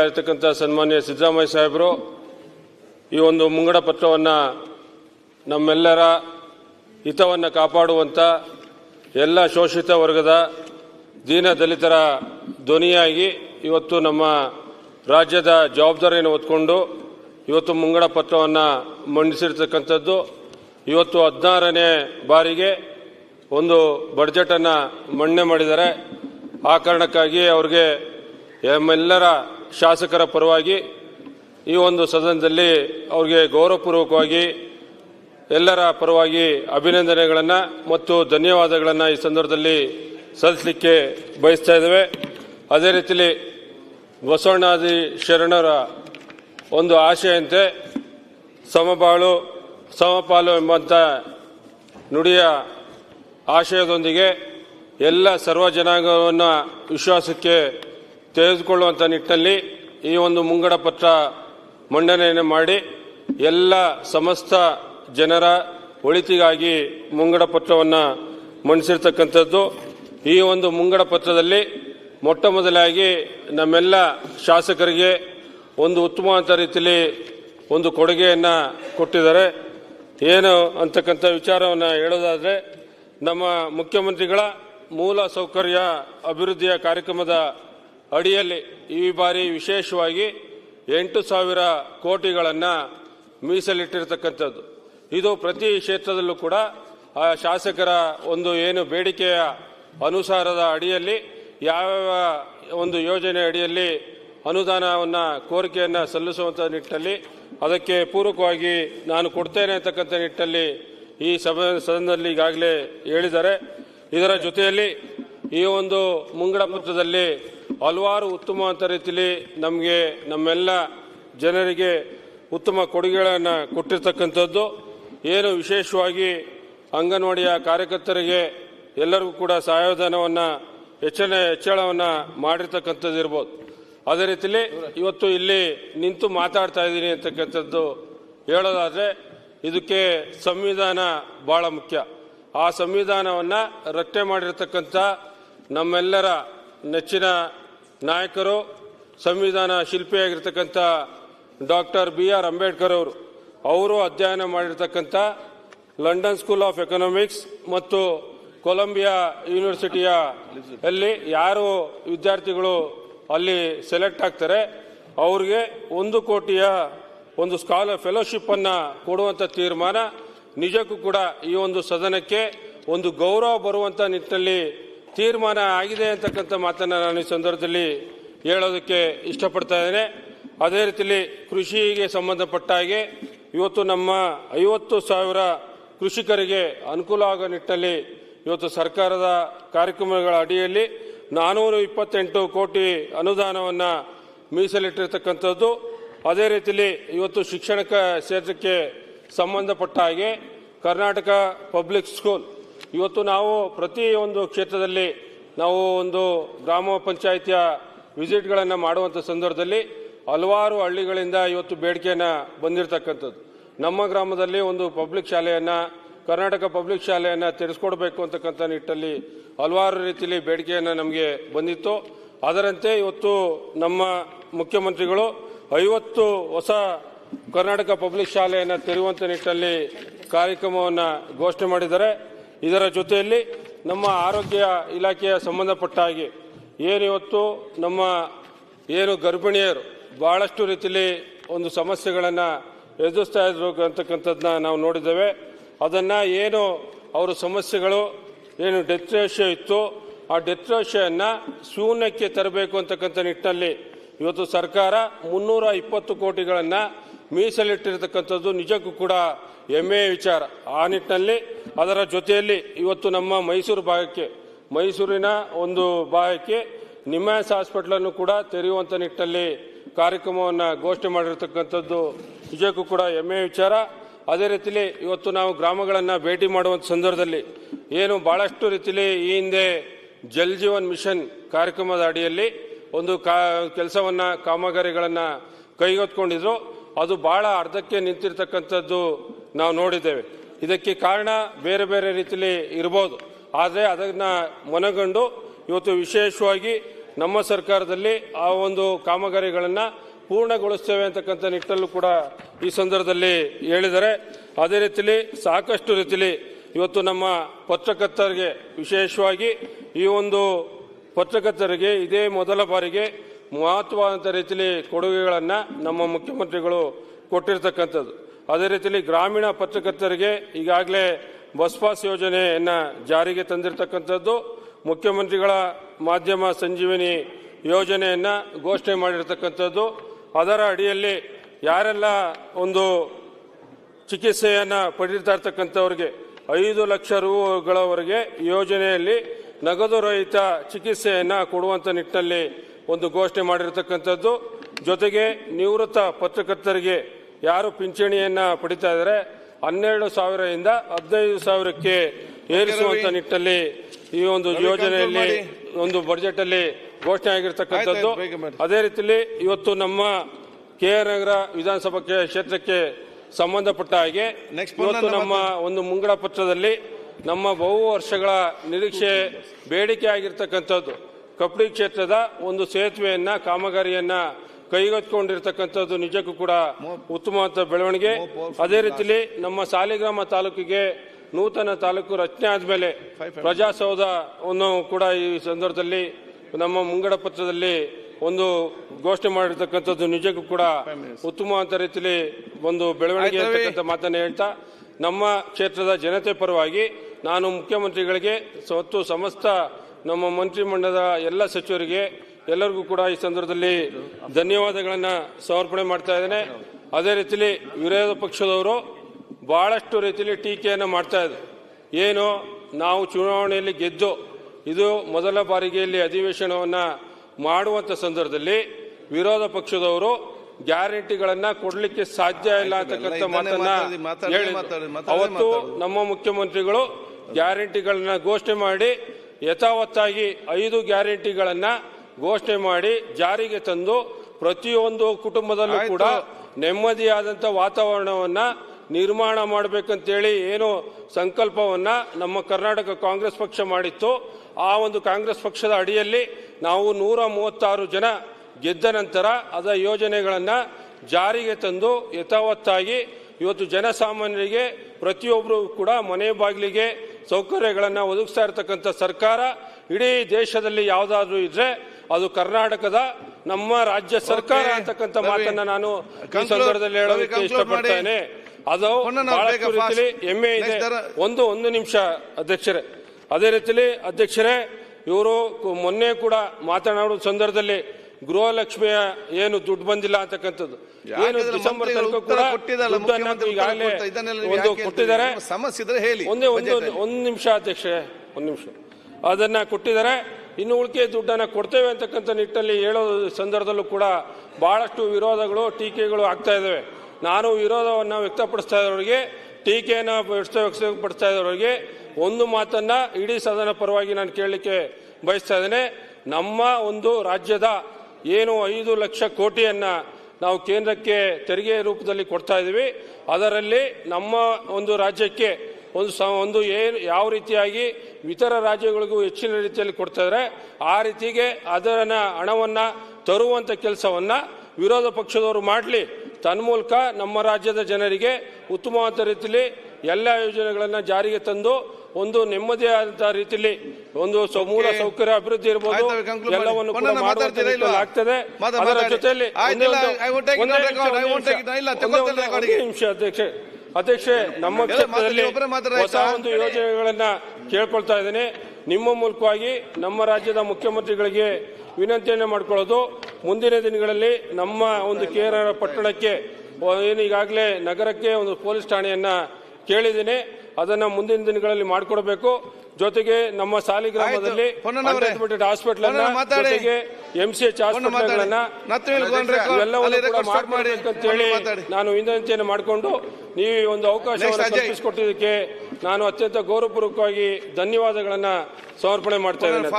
ಇರ್ತಕ್ಕಂಥ ಸನ್ಮಾನ್ಯ ಸಿದ್ದರಾಮಯ್ಯ ಸಾಹೇಬರು, ಈ ಒಂದು ಮುಂಗಡ ಪತ್ರವನ್ನು ನಮ್ಮೆಲ್ಲರ ಹಿತವನ್ನು ಕಾಪಾಡುವಂಥ ಎಲ್ಲ ಶೋಷಿತ ವರ್ಗದ ದೀನ ದಲಿತರ ಧ್ವನಿಯಾಗಿ ಇವತ್ತು ನಮ್ಮ ರಾಜ್ಯದ ಜವಾಬ್ದಾರಿಯನ್ನು ಹೊತ್ಕೊಂಡು ಇವತ್ತು ಮುಂಗಡ ಪತ್ರವನ್ನು ಮಂಡಿಸಿರ್ತಕ್ಕಂಥದ್ದು. ಇವತ್ತು ಹದಿನಾರನೇ ಬಾರಿಗೆ ಒಂದು ಬಡ್ಜೆಟನ್ನು ಮಂಡನೆ ಮಾಡಿದ್ದಾರೆ. ಆ ಕಾರಣಕ್ಕಾಗಿ ಅವ್ರಿಗೆ ನಮ್ಮೆಲ್ಲರ ಶಾಸಕರ ಪರವಾಗಿ ಈ ಒಂದು ಸದನದಲ್ಲಿ ಅವ್ರಿಗೆ ಗೌರವಪೂರ್ವಕವಾಗಿ ಎಲ್ಲರ ಪರವಾಗಿ ಅಭಿನಂದನೆಗಳನ್ನು ಮತ್ತು ಧನ್ಯವಾದಗಳನ್ನು ಈ ಸಂದರ್ಭದಲ್ಲಿ ಸಲ್ಲಿಸಲಿಕ್ಕೆ ಬಯಸ್ತಾ ಇದ್ದೇವೆ. ಅದೇ ರೀತಿಯಲ್ಲಿ ಬಸವಣ್ಣಾದಿ ಶರಣರ ಒಂದು ಆಶಯಂತೆ ಸಮಬಾಳು, ಸಮಪಾಲು ಎಂಬಂಥ ನುಡಿಯ ಆಶಯದೊಂದಿಗೆ ಎಲ್ಲ ಸರ್ವ ಜನಾಂಗವನ್ನು ವಿಶ್ವಾಸಕ್ಕೆ ತೆಗೆದುಕೊಳ್ಳುವಂಥ ನಿಟ್ಟಿನಲ್ಲಿ ಈ ಒಂದು ಮುಂಗಡ ಪತ್ರ ಮಂಡನೆಯನ್ನು ಮಾಡಿ ಎಲ್ಲ ಸಮಸ್ತ ಜನರ ಒಳಿತಿಗಾಗಿ ಮುಂಗಡ ಪತ್ರವನ್ನು ಮಂಡಿಸಿರ್ತಕ್ಕಂಥದ್ದು ಈ ಒಂದು ಮುಂಗಡ ಪತ್ರದಲ್ಲಿ ಮೊಟ್ಟ ಮೊದಲಾಗಿ ನಮ್ಮೆಲ್ಲ ಶಾಸಕರಿಗೆ ಒಂದು ಉತ್ತಮವಾದಂಥ ರೀತಿಯಲ್ಲಿ ಒಂದು ಕೊಡುಗೆಯನ್ನು ಕೊಟ್ಟಿದ್ದಾರೆ. ಏನು ಅಂತಕ್ಕಂಥ ವಿಚಾರವನ್ನು ಹೇಳೋದಾದರೆ, ನಮ್ಮ ಮುಖ್ಯಮಂತ್ರಿಗಳ ಮೂಲ ಸೌಕರ್ಯ ಅಭಿವೃದ್ಧಿಯ ಕಾರ್ಯಕ್ರಮದ ಅಡಿಯಲ್ಲಿ ಈ ಬಾರಿ ವಿಶೇಷವಾಗಿ ಎಂಟು ಸಾವಿರ ಕೋಟಿಗಳನ್ನು ಮೀಸಲಿಟ್ಟಿರತಕ್ಕಂಥದ್ದು. ಇದು ಪ್ರತಿ ಕ್ಷೇತ್ರದಲ್ಲೂ ಕೂಡ ಆ ಶಾಸಕರ ಒಂದು ಏನು ಬೇಡಿಕೆಯ ಅನುಸಾರದ ಅಡಿಯಲ್ಲಿ ಯಾವ್ಯಾವ ಒಂದು ಯೋಜನೆ ಅಡಿಯಲ್ಲಿ ಅನುದಾನವನ್ನು ಕೋರಿಕೆಯನ್ನು ಸಲ್ಲಿಸುವಂಥ ನಿಟ್ಟಲ್ಲಿ ಅದಕ್ಕೆ ಪೂರಕವಾಗಿ ನಾನು ಕೊಡ್ತೇನೆ ಅಂತಕ್ಕಂಥ ನಿಟ್ಟಲ್ಲಿ ಈ ಸಭೆ ಸದನದಲ್ಲಿ ಈಗಾಗಲೇ ಹೇಳಿದ್ದಾರೆ. ಇದರ ಜೊತೆಯಲ್ಲಿ ಈ ಒಂದು ಮುಂಗಡ ಪತ್ರದಲ್ಲಿ ಹಲವಾರು ಅಂತ ರೀತಿಯಲ್ಲಿ ನಮಗೆ ನಮ್ಮೆಲ್ಲ ಜನರಿಗೆ ಉತ್ತಮ ಕೊಡುಗೆಗಳನ್ನು ಕೊಟ್ಟಿರ್ತಕ್ಕಂಥದ್ದು. ಏನು ವಿಶೇಷವಾಗಿ ಅಂಗನವಾಡಿಯ ಕಾರ್ಯಕರ್ತರಿಗೆ ಎಲ್ಲರಿಗೂ ಕೂಡ ಸಹಾಯಧನವನ್ನು, ಹೆಚ್ಚಿನ ಹೆಚ್ಚಳವನ್ನು ಮಾಡಿರ್ತಕ್ಕಂಥದ್ದು ಇರ್ಬೋದು. ಅದೇ ರೀತಿಯಲ್ಲಿ ಇವತ್ತು ಇಲ್ಲಿ ನಿಂತು ಮಾತಾಡ್ತಾ ಇದ್ದೀನಿ ಅಂತಕ್ಕಂಥದ್ದು ಹೇಳೋದಾದರೆ, ಇದಕ್ಕೆ ಸಂವಿಧಾನ ಭಾಳ ಮುಖ್ಯ. ಆ ಸಂವಿಧಾನವನ್ನು ರಕ್ಷಣೆ ಮಾಡಿರ್ತಕ್ಕಂಥ ನಮ್ಮೆಲ್ಲರ ನೆಚ್ಚಿನ ನಾಯಕರು, ಸಂವಿಧಾನ ಶಿಲ್ಪಿಯಾಗಿರ್ತಕ್ಕಂಥ ಡಾಕ್ಟರ್ ಬಿ ಆರ್ ಅಂಬೇಡ್ಕರ್ ಅವರು ಅವರು ಅಧ್ಯಯನ ಮಾಡಿರ್ತಕ್ಕಂಥ ಲಂಡನ್ ಸ್ಕೂಲ್ ಆಫ್ ಎಕನಾಮಿಕ್ಸ್ ಮತ್ತು ಕೊಲಂಬಿಯಾ ಯೂನಿವರ್ಸಿಟಿಯ ಅಲ್ಲಿ ಯಾರು ವಿದ್ಯಾರ್ಥಿಗಳು ಅಲ್ಲಿ ಸೆಲೆಕ್ಟ್ ಆಗ್ತಾರೆ, ಅವ್ರಿಗೆ ಒಂದು ಕೋಟಿಯ ಒಂದು ಸ್ಕಾಲರ್ ಫೆಲೋಶಿಪ್ಪನ್ನು ಕೊಡುವಂಥ ತೀರ್ಮಾನ, ನಿಜಕ್ಕೂ ಕೂಡ ಈ ಒಂದು ಸದನಕ್ಕೆ ಒಂದು ಗೌರವ ಬರುವಂಥ ನಿಟ್ಟಿನಲ್ಲಿ ತೀರ್ಮಾನ ಆಗಿದೆ ಅಂತಕ್ಕಂಥ ಮಾತನ್ನು ನಾನು ಈ ಸಂದರ್ಭದಲ್ಲಿ ಹೇಳೋದಕ್ಕೆ ಇಷ್ಟಪಡ್ತಾ ಇದ್ದೇನೆ. ಅದೇ ರೀತಿಯಲ್ಲಿ ಕೃಷಿಗೆ ಸಂಬಂಧಪಟ್ಟ ಹಾಗೆ ಇವತ್ತು ನಮ್ಮ ಐವತ್ತು ಸಾವಿರ ಕೃಷಿಕರಿಗೆ ಅನುಕೂಲ ಆಗೋ ನಿಟ್ಟಿನಲ್ಲಿ ಇವತ್ತು ಸರ್ಕಾರದ ಕಾರ್ಯಕ್ರಮಗಳ ಅಡಿಯಲ್ಲಿ ನಾನೂರ ಇಪ್ಪತ್ತೆಂಟು ಕೋಟಿ ಅನುದಾನವನ್ನು ಮೀಸಲಿಟ್ಟಿರ್ತಕ್ಕಂಥದ್ದು. ಅದೇ ರೀತಿಯಲ್ಲಿ ಇವತ್ತು ಶಿಕ್ಷಣ ಕ್ಷೇತ್ರಕ್ಕೆ ಸಂಬಂಧಪಟ್ಟ ಹಾಗೆ ಕರ್ನಾಟಕ ಪಬ್ಲಿಕ್ ಸ್ಕೂಲ್ ಇವತ್ತು ನಾವು ಪ್ರತಿ ಒಂದು ಕ್ಷೇತ್ರದಲ್ಲಿ ನಾವು ಒಂದು ಗ್ರಾಮ ಪಂಚಾಯಿತಿಯ ವಿಸಿಟ್ಗಳನ್ನು ಮಾಡುವಂಥ ಸಂದರ್ಭದಲ್ಲಿ ಹಲವಾರು ಹಳ್ಳಿಗಳಿಂದ ಇವತ್ತು ಬೇಡಿಕೆಯನ್ನು ಬಂದಿರತಕ್ಕಂಥದ್ದು. ನಮ್ಮ ಗ್ರಾಮದಲ್ಲಿ ಒಂದು ಪಬ್ಲಿಕ್ ಶಾಲೆಯನ್ನು, ಕರ್ನಾಟಕ ಪಬ್ಲಿಕ್ ಶಾಲೆಯನ್ನು ತೆರೆಸ್ಕೊಡ್ಬೇಕು ಅಂತಕ್ಕಂಥ ನಿಟ್ಟಲ್ಲಿ ಹಲವಾರು ರೀತಿಯಲ್ಲಿ ಬೇಡಿಕೆಯನ್ನು ನಮಗೆ ಬಂದಿತ್ತು. ಅದರಂತೆ ಇವತ್ತು ನಮ್ಮ ಮುಖ್ಯಮಂತ್ರಿಗಳು ಐವತ್ತು ಹೊಸ ಕರ್ನಾಟಕ ಪಬ್ಲಿಕ್ ಶಾಲೆಯನ್ನು ತೆರೆಯುವಂಥ ನಿಟ್ಟಲ್ಲಿ ಕಾರ್ಯಕ್ರಮವನ್ನು ಘೋಷಣೆ ಮಾಡಿದ್ದಾರೆ. ಇದರ ಜೊತೆಯಲ್ಲಿ ನಮ್ಮ ಆರೋಗ್ಯ ಇಲಾಖೆಯ ಸಂಬಂಧಪಟ್ಟ ಹಾಗೆ ಏನು ನಮ್ಮ ಏನು ಗರ್ಭಿಣಿಯರು ಭಾಳಷ್ಟು ರೀತಿಯಲ್ಲಿ ಒಂದು ಸಮಸ್ಯೆಗಳನ್ನು ಎದುರಿಸ್ತಾ ಇದ್ರು ಅಂತಕ್ಕಂಥದ್ದನ್ನ ನಾವು ನೋಡಿದ್ದೇವೆ. ಅದನ್ನು ಏನು ಅವರ ಸಮಸ್ಯೆಗಳು, ಏನು ಡೆತ್ ರೇಷಿಯೋ ಇತ್ತು, ಆ ಡೆತ್ ರೇಷ್ಯೋಯನ್ನು ಶೂನ್ಯಕ್ಕೆ ತರಬೇಕು ಅಂತಕ್ಕಂಥ ನಿಟ್ಟಿನಲ್ಲಿ ಇವತ್ತು ಸರ್ಕಾರ ಮುನ್ನೂರ ಇಪ್ಪತ್ತು ಕೋಟಿಗಳನ್ನು ಮೀಸಲಿಟ್ಟಿರತಕ್ಕಂಥದ್ದು ನಿಜಕ್ಕೂ ಕೂಡ ಹೆಮ್ಮೆಯ ವಿಚಾರ. ಆ ನಿಟ್ಟಿನಲ್ಲಿ ಅದರ ಜೊತೆಯಲ್ಲಿ ಇವತ್ತು ನಮ್ಮ ಮೈಸೂರು ಭಾಗಕ್ಕೆ, ಮೈಸೂರಿನ ಒಂದು ಭಾಗಕ್ಕೆ ನಿಮ್ಯಾನ್ಸ್ ಹಾಸ್ಪಿಟ್ಲನ್ನು ಕೂಡ ತೆರೆಯುವಂಥ ನಿಟ್ಟಿನಲ್ಲಿ ಕಾರ್ಯಕ್ರಮವನ್ನು ಘೋಷಣೆ ಮಾಡಿರ್ತಕ್ಕಂಥದ್ದು ನಿಜಕ್ಕೂ ಕೂಡ ಹೆಮ್ಮೆಯ ವಿಚಾರ. ಅದೇ ರೀತಿಯಲ್ಲಿ ಇವತ್ತು ನಾವು ಗ್ರಾಮಗಳನ್ನು ಭೇಟಿ ಮಾಡುವಂಥ ಸಂದರ್ಭದಲ್ಲಿ ಏನು ಭಾಳಷ್ಟು ರೀತಿಯಲ್ಲಿ ಈ ಹಿಂದೆ ಜಲ್ ಜೀವನ್ ಮಿಷನ್ ಕಾರ್ಯಕ್ರಮದ ಅಡಿಯಲ್ಲಿ ಒಂದು ಕಾ, ಕೆಲಸವನ್ನು ಕಾಮಗಾರಿಗಳನ್ನು ಕೈಗೆತ್ತಿಕೊಂಡಿದ್ರು. ಅದು ಬಹಳ ಅರ್ಧಕ್ಕೆ ನಿಂತಿರ್ತಕ್ಕಂಥದ್ದು ನಾವು ನೋಡಿದ್ದೇವೆ. ಇದಕ್ಕೆ ಕಾರಣ ಬೇರೆ ಬೇರೆ ರೀತಿಯಲ್ಲಿ ಇರ್ಬೋದು. ಆದರೆ ಅದನ್ನು ಮನಗಂಡು ಇವತ್ತು ವಿಶೇಷವಾಗಿ ನಮ್ಮ ಸರ್ಕಾರದಲ್ಲಿ ಆ ಒಂದು ಕಾಮಗಾರಿಗಳನ್ನು ಪೂರ್ಣಗೊಳಿಸ್ತೇವೆ ಅಂತಕ್ಕಂಥ ನಿಟ್ಟಲ್ಲೂ ಕೂಡ ಈ ಸಂದರ್ಭದಲ್ಲಿ ಹೇಳಿದರೆ ಅದೇ ರೀತಿಯಲ್ಲಿ ಸಾಕಷ್ಟು ರೀತಿಯಲ್ಲಿ ಇವತ್ತು ನಮ್ಮ ಪತ್ರಕರ್ತರಿಗೆ ವಿಶೇಷವಾಗಿ ಈ ಒಂದು ಪತ್ರಕರ್ತರಿಗೆ ಇದೇ ಮೊದಲ ಬಾರಿಗೆ ಮಹತ್ವವಾದಂಥ ರೀತಿಯಲ್ಲಿ ಕೊಡುಗೆಗಳನ್ನು ನಮ್ಮ ಮುಖ್ಯಮಂತ್ರಿಗಳು ಕೊಟ್ಟಿರ್ತಕ್ಕಂಥದ್ದು. ಅದೇ ರೀತಿಯಲ್ಲಿ ಗ್ರಾಮೀಣ ಪತ್ರಕರ್ತರಿಗೆ ಈಗಾಗಲೇ ಬಸ್ ಪಾಸ್ ಯೋಜನೆಯನ್ನು ಜಾರಿಗೆ ತಂದಿರತಕ್ಕಂಥದ್ದು. ಮುಖ್ಯಮಂತ್ರಿಗಳ ಮಾಧ್ಯಮ ಸಂಜೀವಿನಿ ಯೋಜನೆಯನ್ನು ಘೋಷಣೆ ಮಾಡಿರ್ತಕ್ಕಂಥದ್ದು. ಅದರ ಅಡಿಯಲ್ಲಿ ಯಾರೆಲ್ಲ ಒಂದು ಚಿಕಿತ್ಸೆಯನ್ನು ಪಡೀತಾ ಇರ್ತಕ್ಕಂಥವ್ರಿಗೆ ಐದು ಲಕ್ಷ ರೂಗಳವರೆಗೆ ಯೋಜನೆಯಲ್ಲಿ ನಗದು ರಹಿತ ಚಿಕಿತ್ಸೆಯನ್ನು ಕೊಡುವಂಥ ನಿಟ್ಟಿನಲ್ಲಿ ಒಂದು ಘೋಷಣೆ ಮಾಡಿರತಕ್ಕಂಥದ್ದು. ಜೊತೆಗೆ ನಿವೃತ್ತ ಪತ್ರಕರ್ತರಿಗೆ ಯಾರು ಪಿಂಚಣಿಯನ್ನು ಪಡಿತಾ ಇದ್ದಾರೆ ಹನ್ನೆರಡು ಸಾವಿರದಿಂದ ಹದಿನೈದು ಸಾವಿರಕ್ಕೆ ಏರಿಸುವಂತ ನಿಟ್ಟಲ್ಲಿ ಈ ಒಂದು ಯೋಜನೆಯಲ್ಲಿ ಒಂದು ಬಜೆಟ್ ಅಲ್ಲಿ ಘೋಷಣೆ ಆಗಿರ್ತಕ್ಕಂಥದ್ದು. ಅದೇ ರೀತಿಯಲ್ಲಿ ಇವತ್ತು ನಮ್ಮ ಕೆ ಆರ್ ನಗರ ವಿಧಾನಸಭಾ ಕ್ಷೇ- ಕ್ಷೇತ್ರಕ್ಕೆ ಸಂಬಂಧಪಟ್ಟ ಹಾಗೆ ಇವತ್ತು ನಮ್ಮ ಒಂದು ಮುಂಗಡ ಪತ್ರದಲ್ಲಿ ನಮ್ಮ ಬಹು ವರ್ಷಗಳ ನಿರೀಕ್ಷೆ ಬೇಡಿಕೆ ಆಗಿರ್ತಕ್ಕಂಥದ್ದು. ಕಪ್ಪಡಿ ಕ್ಷೇತ್ರದ ಒಂದು ಸೇತುವೆಯನ್ನ ಕಾಮಗಾರಿಯನ್ನ ಕೈಗೆತ್ತಿಕೊಂಡಿರ್ತಕ್ಕಂಥದ್ದು ನಿಜಕ್ಕೂ ಕೂಡ ಉತ್ತಮವಾದ ಬೆಳವಣಿಗೆ. ಅದೇ ರೀತಿಯಲ್ಲಿ ನಮ್ಮ ಸಾಲಿಗ್ರಾಮ ತಾಲೂಕಿಗೆ ನೂತನ ತಾಲೂಕು ರಚನೆ ಆದಮೇಲೆ ಪ್ರಜಾಸೌಧವನ್ನು ಕೂಡ ಈ ಸಂದರ್ಭದಲ್ಲಿ ನಮ್ಮ ಮುಂಗಡ ಪತ್ರದಲ್ಲಿ ಒಂದು ಘೋಷಣೆ ಮಾಡಿರ್ತಕ್ಕಂಥದ್ದು ನಿಜಕ್ಕೂ ಕೂಡ ಉತ್ತಮವಾದ ರೀತಿಯಲ್ಲಿ ಒಂದು ಬೆಳವಣಿಗೆ. ಅಂತಕ್ಕಂಥ ಮಾತನ್ನು ಹೇಳ್ತಾ ನಮ್ಮ ಕ್ಷೇತ್ರದ ಜನತೆ ಪರವಾಗಿ ನಾನು ಮುಖ್ಯಮಂತ್ರಿಗಳಿಗೆ ಮತ್ತು ಸಮಸ್ತ ನಮ್ಮ ಮಂತ್ರಿಮಂಡಲದ ಎಲ್ಲ ಸಚಿವರಿಗೆ ಎಲ್ಲರಿಗೂ ಕೂಡ ಈ ಸಂದರ್ಭದಲ್ಲಿ ಧನ್ಯವಾದಗಳನ್ನು ಸಮರ್ಪಣೆ ಮಾಡ್ತಾ ಇದ್ದೇನೆ. ಅದೇ ರೀತಿಯಲ್ಲಿ ವಿರೋಧ ಪಕ್ಷದವರು ಬಹಳಷ್ಟು ರೀತಿಯಲ್ಲಿ ಟೀಕೆಯನ್ನು ಮಾಡ್ತಾ ಇದ್ದಾರೆ. ಏನು ನಾವು ಚುನಾವಣೆಯಲ್ಲಿ ಗೆದ್ದು ಇದು ಮೊದಲ ಬಾರಿಗೆ ಇಲ್ಲಿ ಅಧಿವೇಶನವನ್ನು ಮಾಡುವಂಥ ಸಂದರ್ಭದಲ್ಲಿ ವಿರೋಧ ಪಕ್ಷದವರು ಗ್ಯಾರಂಟಿಗಳನ್ನ ಕೊಡಲಿಕ್ಕೆ ಸಾಧ್ಯ ಇಲ್ಲ ಅಂತಕ್ಕಂಥ ಮಾತನ್ನ ಅವತ್ತು ನಮ್ಮ ಮುಖ್ಯಮಂತ್ರಿಗಳು ಗ್ಯಾರಂಟಿಗಳನ್ನ ಘೋಷಣೆ ಮಾಡಿ ಯಥಾವತ್ತಾಗಿ ಐದು ಗ್ಯಾರಂಟಿಗಳನ್ನು ಘೋಷಣೆ ಮಾಡಿ ಜಾರಿಗೆ ತಂದು ಪ್ರತಿಯೊಂದು ಕುಟುಂಬದಲ್ಲೂ ಕೂಡ ನೆಮ್ಮದಿಯಾದಂಥ ವಾತಾವರಣವನ್ನು ನಿರ್ಮಾಣ ಮಾಡಬೇಕಂತೇಳಿ ಏನು ಸಂಕಲ್ಪವನ್ನು ನಮ್ಮ ಕರ್ನಾಟಕ ಕಾಂಗ್ರೆಸ್ ಪಕ್ಷ ಮಾಡಿತ್ತು. ಆ ಒಂದು ಕಾಂಗ್ರೆಸ್ ಪಕ್ಷದ ಅಡಿಯಲ್ಲಿ ನಾವು ನೂರ ಮೂವತ್ತಾರು ಜನ ಗೆದ್ದ ನಂತರ ಅದರ ಯೋಜನೆಗಳನ್ನು ಜಾರಿಗೆ ತಂದು ಯಥಾವತ್ತಾಗಿ ಇವತ್ತು ಜನಸಾಮಾನ್ಯರಿಗೆ ಪ್ರತಿಯೊಬ್ಬರು ಕೂಡ ಮನೆ ಬಾಗಿಲಿಗೆ ಸೌಕರ್ಯಗಳನ್ನು ಒದಗಿಸ್ತಾ ಇರತಕ್ಕಂಥ ಸರ್ಕಾರ ಇಡೀ ದೇಶದಲ್ಲಿ ಯಾವುದಾದ್ರೂ ಇದ್ರೆ ಅದು ಕರ್ನಾಟಕದ ನಮ್ಮ ರಾಜ್ಯ ಸರ್ಕಾರ. ಅಂತಕ್ಕಂಥ ಮಾತನ್ನ ನಾನು ಈ ಸಂದರ್ಭದಲ್ಲಿ ಹೇಳೋದಕ್ಕೆ ಇಷ್ಟಪಡ್ತೇನೆ ಅದು ಬಹಳಷ್ಟು. ರೀತಿಯಲ್ಲಿ ಹೆಮ್ಮೆ ಇದೆ ಒಂದು ಒಂದು ನಿಮಿಷ ಅಧ್ಯಕ್ಷರೇ ಅದೇ ರೀತಿಯಲ್ಲಿ ಅಧ್ಯಕ್ಷರೇ ಇವರು ಮೊನ್ನೆ ಕೂಡ ಮಾತನಾಡುವ ಸಂದರ್ಭದಲ್ಲಿ ಗೃಹಲಕ್ಷ್ಮಿಯ ಏನು ದುಡ್ಡು ಬಂದಿಲ್ಲ ಅಂತಕ್ಕಂಥದ್ದು. ಏನು ಡಿಸೆಂಬರ್ ತನಕ ಕೂಡ ಈಗಾಗಲೇ ಒಂದು ಕೊಟ್ಟಿದ್ದಾರೆ. ಸಮಸ್ಯೆ ಇದ್ರೆ ಹೇಳಿ. ಒಂದೇ ಒಂದು ಒಂದು ನಿಮಿಷ ಅಧ್ಯಕ್ಷರೇ ಒಂದು ನಿಮಿಷ. ಅದನ್ನ ಕೊಟ್ಟಿದ್ದಾರೆ. ಇನ್ನು ಉಳಿಕೆ ದುಡ್ಡನ್ನ ಕೊಡ್ತೇವೆ ಅಂತಕ್ಕಂಥ ನಿಟ್ಟಿನಲ್ಲಿ ಹೇಳೋ ಸಂದರ್ಭದಲ್ಲೂ ಕೂಡ ಬಹಳಷ್ಟು ವಿರೋಧಗಳು ಟೀಕೆಗಳು ಆಗ್ತಾ ಇದ್ದಾವೆ ನಾನು ವಿರೋಧವನ್ನು ವ್ಯಕ್ತಪಡಿಸ್ತಾ ಇರೋರಿಗೆ ಟೀಕೆಯನ್ನು ವ್ಯಕ್ತ- ವ್ಯಕ್ತಪಡಿಸ್ತಾ ಇರೋರಿಗೆ ಒಂದು ಮಾತನ್ನ ಇಡೀ ಸದನ ಪರವಾಗಿ ನಾನು ಕೇಳಲಿಕ್ಕೆ ಬಯಸ್ತಾ ಇದ್ದೇನೆ. ನಮ್ಮ ಒಂದು ರಾಜ್ಯದ ಏನು ಐದು ಲಕ್ಷ ಕೋಟಿಯನ್ನು ನಾವು ಕೇಂದ್ರಕ್ಕೆ ತೆರಿಗೆ ರೂಪದಲ್ಲಿ ಕೊಡ್ತಾ ಇದ್ದೀವಿ. ಅದರಲ್ಲಿ ನಮ್ಮ ಒಂದು ರಾಜ್ಯಕ್ಕೆ ಒಂದು ಸ, ಒಂದು ಏನು, ಯಾವ ರೀತಿಯಾಗಿ ಇತರ ರಾಜ್ಯಗಳಿಗೂ ಹೆಚ್ಚಿನ ರೀತಿಯಲ್ಲಿ ಕೊಡ್ತಾ ಇದ್ದಾರೆ. ಆ ರೀತಿಗೆ ಅದರ ಹಣವನ್ನು ತರುವಂಥ ಕೆಲಸವನ್ನು ವಿರೋಧ ಪಕ್ಷದವರು ಮಾಡಲಿ. ತನ್ಮೂಲಕ ನಮ್ಮ ರಾಜ್ಯದ ಜನರಿಗೆ ಉತ್ತಮವಾದ ರೀತಿಯಲ್ಲಿ ಎಲ್ಲ ಯೋಜನೆಗಳನ್ನು ಜಾರಿಗೆ ತಂದು ಒಂದು ನೆಮ್ಮದಿಯಾದಂಥ ರೀತಿಯಲ್ಲಿ ಒಂದು ಮೂಲ ಸೌಕರ್ಯ ಅಭಿವೃದ್ಧಿ ಮಾಡಿ. ಎಲ್ಲವನ್ನು ಕೂಡ ಆಗ್ತದೆ. ಅದರ ಜೊತೆಯಲ್ಲಿ. ನಿಮಿಷ. ಅಧ್ಯಕ್ಷೆ. ಅಧ್ಯಕ್ಷೆ ನಮ್ಮ ಕ್ಷೇತ್ರದಲ್ಲಿ ಹೊಸ ಒಂದು ಯೋಜನೆಗಳನ್ನ ಕೇಳ್ಕೊಳ್ತಾ ಇದ್ದೀನಿ. ನಿಮ್ಮ ಮೂಲಕವಾಗಿ ನಮ್ಮ ರಾಜ್ಯದ ಮುಖ್ಯಮಂತ್ರಿಗಳಿಗೆ ವಿನಂತಿಯನ್ನು ಮಾಡ್ಕೊಳ್ಳೋದು. ಮುಂದಿನ ದಿನಗಳಲ್ಲಿ ನಮ್ಮ ಒಂದು ಕೇರಳ ಪಟ್ಟಣಕ್ಕೆ ಏನು ಈಗಾಗಲೇ ನಗರಕ್ಕೆ ಒಂದು ಪೊಲೀಸ್ ಠಾಣೆಯನ್ನ ಕೇಳಿದ್ದೀನಿ. ಅದನ್ನ ಮುಂದಿನ ದಿನಗಳಲ್ಲಿ ಮಾಡಿಕೊಡಬೇಕು ಜೊತೆಗೆ ನಮ್ಮ ಸಾಲಿಗ್ರಾಮದಲ್ಲಿ. ಹಾಸ್ಪಿಟಲ್. ಜೊತೆಗೆ ಎಚ್ ಮಾಡಿ. ಮಾಡ್ಬೇಕಂತೇಳಿ ಪೊನ್ನ ಮಾತಾಡಿ. ನಾನು ವಿನಂತಿಯನ್ನು ಮಾಡಿಕೊಂಡು ನೀವು ಈ ಒಂದು ಅವಕಾಶ. ಕಲ್ಪಿಸಿಕೊಟ್ಟಿದ್ದಕ್ಕೆ ನಾನು ಅತ್ಯಂತ ಗೌರವಪೂರ್ವಕವಾಗಿ ಧನ್ಯವಾದಗಳನ್ನ ಸಮರ್ಪಣೆ ಮಾಡ್ತಾ ಇದ್ದೇನೆ